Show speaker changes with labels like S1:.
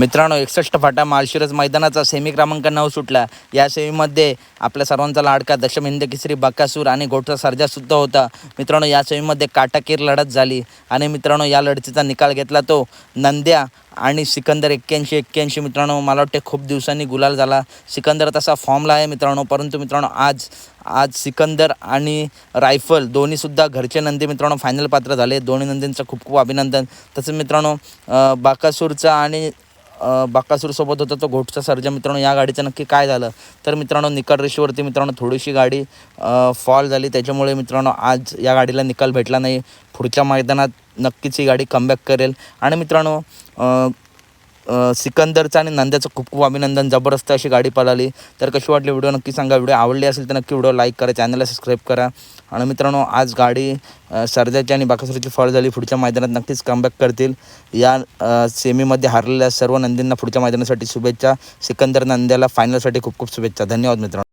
S1: मित्रांनो एकसष्ट फाटा माळशिरस मैदानाचा सेमी क्रमांक नऊ सुटला. या सेमीमध्ये आपल्या सर्वांचा लाडका दशमिंद किसरी बकासूर आणि घोटचा सर्जासुद्धा होता. मित्रांनो या सेमीमध्ये काटाकीर लढत झाली आणि मित्रांनो या लढतीचा निकाल घेतला तो नंद्या आणि सिकंदर एक्क्याऐंशी एक्क्याऐंशी. मित्रांनो मला वाटते खूप दिवसांनी गुलाल झाला. सिकंदर तसा फॉर्मला आहे मित्रांनो परंतु मित्रांनो आज आज सिकंदर आणि रायफल दोन्हीसुद्धा घरचे नंदी मित्रांनो फायनल पात्र झाले. दोन्ही नंदींचं खूप खूप अभिनंदन. तसंच मित्रांनो बाकासूरचा आणि बाकासूरसोबत होता. तो घोटचा सर्जा मित्रांनो या गाडीचं नक्की काय झालं? तर मित्रांनो निकाल रेषेवरती मित्रांनो थोडीशी गाडी फॉल झाली. त्याच्यामुळे मित्रांनो आज या गाडीला निकाल भेटला नाही. पुढच्या मैदानात नक्कीच ही गाडी कमबॅक करेल. आणि मित्रांनो सिकंदरचं आणि नंद्याचं खूप खूप अभिनंदन जबरदस्त अशी गाडी पळाली. तर कशी वाटली व्हिडिओ? नक्की सांगा. व्हिडिओ आवडली असेल तर नक्की व्हिडिओ लाईक करा चॅनलला सबस्क्राईब करा. आणि मित्रांनो आज गाडी अ, सर्जाची आणि बाकासुराची फळ झाली. पुढच्या मैदानात नक्कीच कमबॅक करतील. या सेमीमध्ये हारलेल्या सर्व नंदींना पुढच्या मैदानासाठी शुभेच्छा. सिकंदर नंद्याला फायनलसाठी खूप खूप शुभेच्छा. धन्यवाद मित्रांनो.